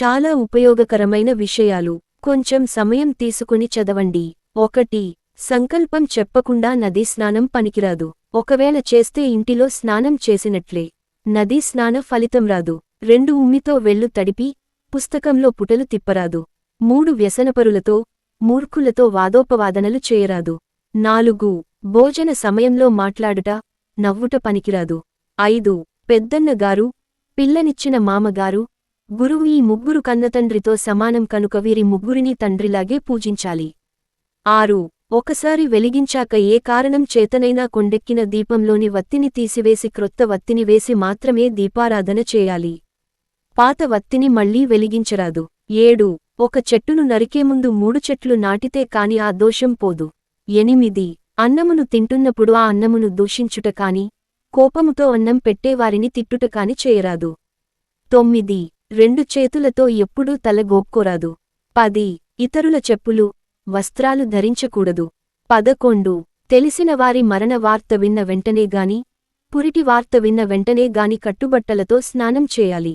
చాలా ఉపయోగకరమైన విషయాలు. కొంచెం సమయం తీసుకుని చదవండి. ఒకటి సంకల్పం చెప్పకుండా నదీ స్నానం పనికిరాదు. ఒకవేళ చేస్తే ఇంటిలో స్నానం చేసినట్లే. నదీ స్నాన ఫలితం రాదు. రెండు ఉమ్మితో వెళ్ళు తడిపి పుస్తకంలో పుటలు తిప్పరాదు. మూడు వ్యసనపరులతో మూర్ఖులతో వాదోపవాదనలు చేయరాదు. నాలుగు భోజన సమయంలో మాట్లాడుట నవ్వుట పనికిరాదు. ఐదు పెద్దన్నగారు పిల్లనిచ్చిన మామగారు గురువు ఈ ముగ్గురు కన్నతండ్రితో సమానం కనుక వీరి ముగ్గురిని తండ్రిలాగే పూజించాలి. ఆరు ఒకసారి వెలిగించాక ఏ కారణం చేతనైనా కొండెక్కిన దీపంలోని వత్తిని తీసివేసి క్రొత్త వత్తిని వేసి మాత్రమే దీపారాధన చేయాలి. పాత వత్తిని మళ్ళీ వెలిగించరాదు. ఏడు ఒక చెట్టును నరికే ముందు మూడు చెట్లు నాటితే కాని ఆ దోషం పోదు. ఎనిమిది అన్నమును తింటున్నప్పుడు ఆ అన్నమును దూషించుట కాని కోపముతో అన్నం పెట్టేవారిని తిట్టుట కాని చేయరాదు. తొమ్మిది రెండు చేతులతో ఎప్పుడూ తల గోక్కోరాదు. పది ఇతరుల చెప్పులు వస్త్రాలు ధరించకూడదు. పదకొండు తెలిసిన వారి మరణ వార్త విన్న వెంటనే గాని పురిటి వార్త విన్న వెంటనే గాని కట్టుబట్టలతో స్నానం చేయాలి.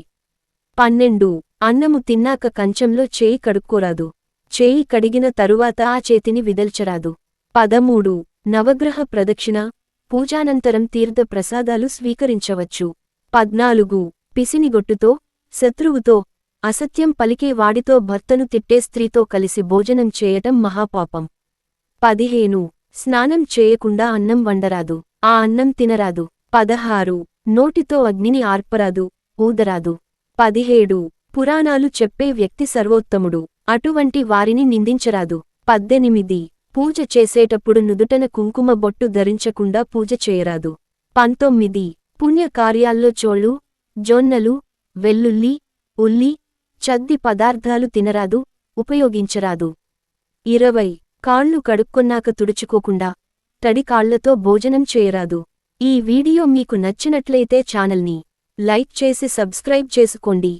పన్నెండు అన్నము తిన్నాక కంచంలో చేయి కడుక్కోరాదు. చేయి కడిగిన తరువాత ఆ చేతిని విదల్చరాదు. పదమూడు నవగ్రహ ప్రదక్షిణ పూజానంతరం తీర్థ ప్రసాదాలు స్వీకరించవచ్చు. పద్నాలుగు పిసినిగొట్టుతో శత్రువుతో అసత్యం పలికే వాడితో భర్తను తిట్టే స్త్రీతో కలిసి భోజనం చేయటం మహాపాపం. పదిహేను. స్నానం చేయకుండా అన్నం వండరాదు. ఆ అన్నం తినరాదు. పదహారు. నోటితో అగ్నిని ఆర్పరాదు. ఊదరాదు. పదిహేడు. పురాణాలు చెప్పే వ్యక్తి సర్వోత్తముడు. అటువంటి వారిని నిందించరాదు. పద్దెనిమిది. పూజ చేసేటప్పుడు నుదుటన కుంకుమ బొట్టు ధరించకుండా పూజ చేయరాదు. పంతొమ్మిది. పుణ్యకార్యాల్లో చోళ్ళు జొన్నలు వెల్లుల్లి ఉల్లి చద్ది పదార్థాలు తినరాదు ఉపయోగించరాదు. ఇరవై కాళ్ళు కడుక్కున్నాక తుడుచుకోకుండా తడి కాళ్ళతో భోజనం చేయరాదు. ఈ వీడియో మీకు నచ్చినట్లయితే ఛానల్ని లైక్ చేసి సబ్స్క్రైబ్ చేసుకోండి.